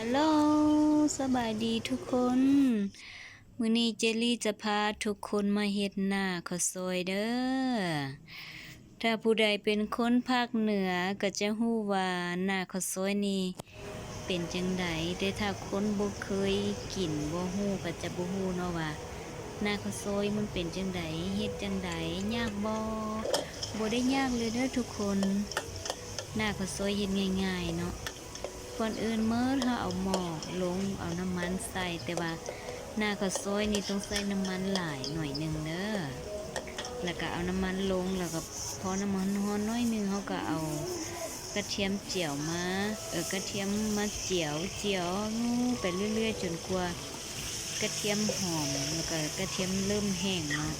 ฮัลโหลสบายดีทุกคน มื้อนี้เจลลี่จะพาทุกคนมาเฮ็ดหน้าข้าวซอยเด้อ ถ้าผู้ใดเป็นคนภาคเหนือก็จะฮู้ว่าหน้าข้าวซอยนี่เป็นจังไดแต่ถ้าคนบ่เคยกินบ่ฮู้ก็จะบ่ฮู้เนาะว่าหน้าข้าวซอยมันเป็นจังไดเฮ็ดจังไดยากบ่บ่ได้ยากเลยเด้อทุกคน หน้าข้าวซอยเฮ็ดง่ายๆเนาะ ก่อนอื่นเมื่อถ้าเอาหม้อลงเอาน้ำมันใส่แต่ว่าหน้าข้าวซอยนี่ต้องใส่น้ำมันหลายหน่อยหนึ่งเด้อแล้วก็เอาน้ำมันลงแล้วก็พอน้ำมันร้อนน้อยหนึงเขาก็เอากระเทียมเจียวมาเออกระเทียมมาเจียวเจียวนู่ไปเรื่อย ๆ จนกว่ากระเทียมหอมแล้วก็กระเทียมเริ่มแห้งเนาะ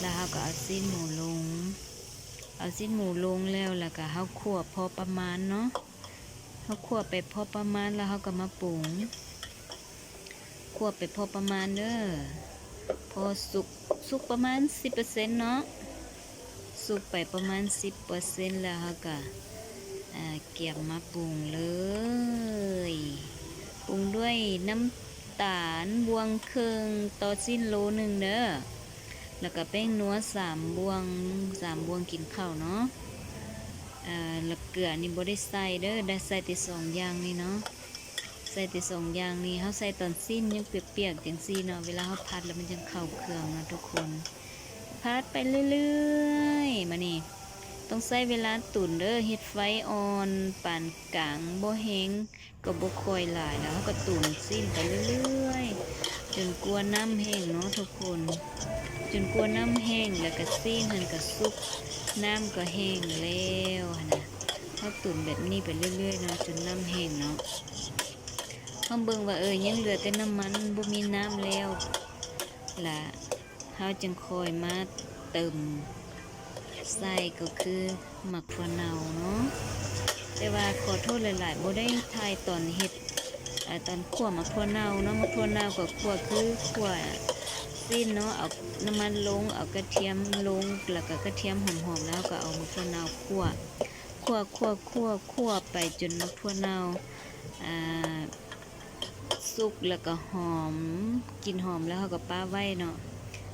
แล้วเขาก็เอาซีนหมูลง เอาซีนหมูลงแล้วแล้วก็เขาคั่วพอประมาณเนาะ เขาคั่วไปพอประมาณแล้วเขาก็มาปรุงคั่วไปพอประมาณเด้อพอสุกสุกประมาณสิบเปอร์เซ็นต์เนาะสุกไปประมาณสิบเปอร์เซ็นต์แล้วเขาก็เก็บมาปรุงเลย ปรุงด้วยน้ำตาลบวงเครึ่งต่อสิ้นโลหนึ่งเด้อแล้วก็แป้งนัวสามบวงสามบวงกินข้าวเนาะ ล้วเกลือนี่บ่ได้ใส่เด้อได้ใส่แต่สองอย่างนี่เนาะใส่แต่สองอย่างนี่เฮาใส่ตอนสิ้นยังเปียกๆจังซี่เนาะเวลาเฮาผัดแล้วมันจังเข้าเครื่องนะทุกคนผัดไปเรื่อยๆมานี่ต้องใช้เวลาตุ๋นเด้อเฮ็ดไฟอ่อนปานกลางบ่แห้งก็บ่ค่อยหลายแล้วเฮาก็ตุ๋นสิ้นไปเรื่อยๆจนกลัวน้ำแห้งเนาะทุกคน จนกลัวน้ำแห้งแล้วก็ซีนมันก็สุก น้ำก็แห้งแล้วนะเขาตุ๋นแบบนี้ไปเรื่อยๆเนาะจนน้ำแห้งเนาะเขาเบิ่งว่าเออยังเหลือแต่น้ำมันบ่มีน้ำแล้วล่ะเขาจึงคอยมาเติมใส่ก็คือหมักถั่วเนาเนาะแต่ว่าขอโทษหลายๆบ่ได้ถ่ายตอนเฮ็ดตอนคั่วหมักถั่วเน่าเนาะหมักถั่วเน่าก็คั่วคือคั่ว สิ้นเนาะเอาน้ำมันลงเอากระเทียมลงแล้วก็กระเทียมหอมๆแล้วก็เอามะพร้าวเน่าคั่วคั่วคั่วคั่วคั่วไปจนมะพร้าวเน่าสุกแล้วก็หอมกินหอมแล้วเขาก็ป้าไว้เนาะ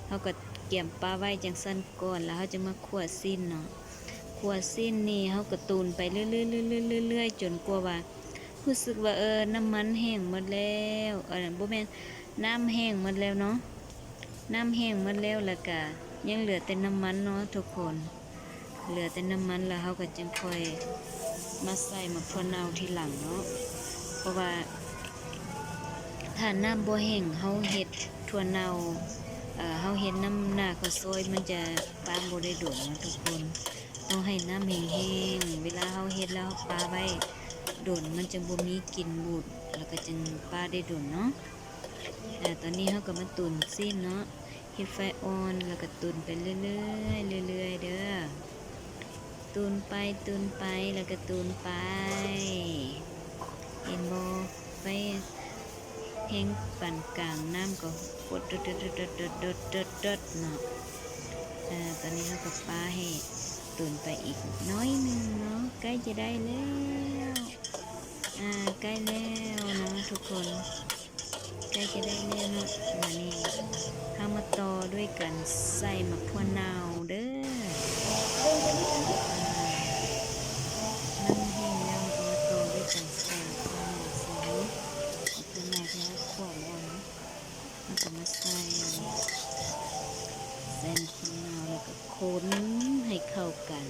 เขาก็เกี่ยมป้าไว้จังสั้นก่อนแล้วเขาจะมาคั่วสิ้นเนาะคั่วสิ้นนี่เขาก็ตูนไปเรื่อยๆๆๆเรื่อยๆจนกว่าว่ารู้สึกว่าเออน้ำมันแห้งหมดแล้วเออบ่แม่นน้ำแห้งหมดแล้วเนาะ น้ำแห้งหมดแล้วแล้วก็ยังเหลือแต่น้ำมันเนาะทุกคน เหลือแต่น้ำมันแล้วเขาก็จึงค่อยมาใส่มะพร้าวเนาทีหลังเนาะเพราะว่าถ้าน้ำบ่แห้งเขาเฮ็ดถั่วเนาเอ่อเขาเฮ็ดน้ำหน้าข้าวซอยมันจะปาบ่ได้ดนเนาะทุกคนต้องให้น้ำแห้งๆเวลาเขาเฮ็ดแล้วเขาปาไว้โดนมันจะบ่มีกลิ่นบูดแล้วก็จึงปาได้โดนเนาะ ตอนนี้เขาก็มาตุนสิ้นเนาะเฮ็ดไฟอ่อนแล้วก็ตุนไปเรื่อยๆเรื่อยๆเด้อตุนไปตุนไปแล้วก็ตุนไปเห็นบ่ไฟแห้งปานกลางน้ำก็กดดดดดดดดดดดดเนาะอ่าตอนนี้เขาก็ปาให้ตุนไปอีกน้อยนึงเนาะใกล้จะได้แล้วอ่าใกล้แล้วเนาะทุกคน ล้จะได้เล่นแล้วมานี่ข้ามาต่อด้วยกันใส่มะพร้าวนาวเด้อน้ำแห้งแล้วก็มาต่อด้วยกันใส่มะพร้าวเนาใส่มะพร้าวนาที่เราคั่วไว้นะแล้วก็มาใส่ใส่มะพร้าวนาวแล้วก็คนให้เข้ากัน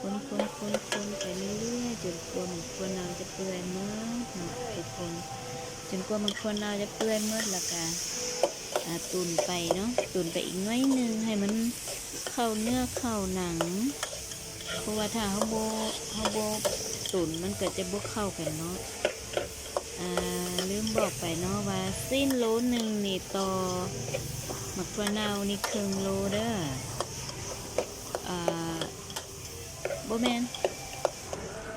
คนคนคนคนไปเรื่อยๆจนกว่ามะพร้าวเนาจะเปื่อยหมดเนาะทุกคน จนกว่ามันควเราจะเปื่อยเมื่อละกันตุนไปเนาะตุนไปอีกน้อยนึงให้มันเข้าเนื้อเข้าหนัง เพราะว่าถ้าเขาโบเขาโบตุนมันก็จะบกเข้ากันเนาะลืมบอกไปเนาะว่าสิ้นโลหนึ่งนี่ต่อหมักพะนาวนี่ครึ่งโลเด้ออ่าโบแมน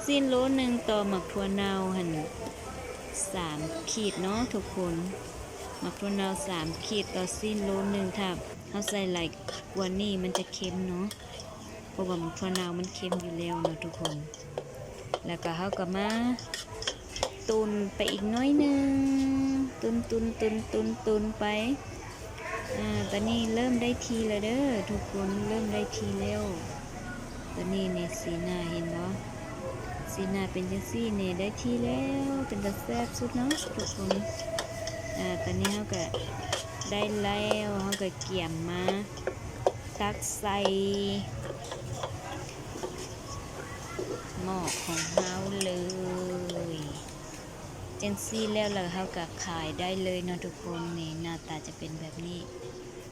สิ้นโลหนึ่งต่อหมักถั่วน่าหัน สามขีดเนาะทุกคนมะพร้าวเนาสามขีดต่อสิ้นโลหนึ่งถ้าเขาใส่ไหลายกว่านี้มันจะเค็มเนาะเพราะว่ามะพร้าวเนามันเค็มอยู่แล้วเนาะทุกคน แล้วก็เขาก็มาตุนไปอีกน้อยหนึงตุนตุนตุนตุนตุนไปอ่าตอนนี้เริ่มได้ทีแล้วเด้อทุกคนเริ่มได้ทีแล้วตอนนี้เนี่ยสีหน้าเห็นบ่ สีหน้าเป็นจังซี่เนี่ยได้ที่แล้วเป็นตาแซ่บสุดเนาะทุกคนอ่าตอนนี้เฮาก็ได้แล้วเฮาก็เกี่ยมมาตักใส่หม้อของเฮาเลยจังซี่แล้วเราเฮาก็ขายได้เลยเนาะทุกคนนี่หน้าตาจะเป็นแบบนี้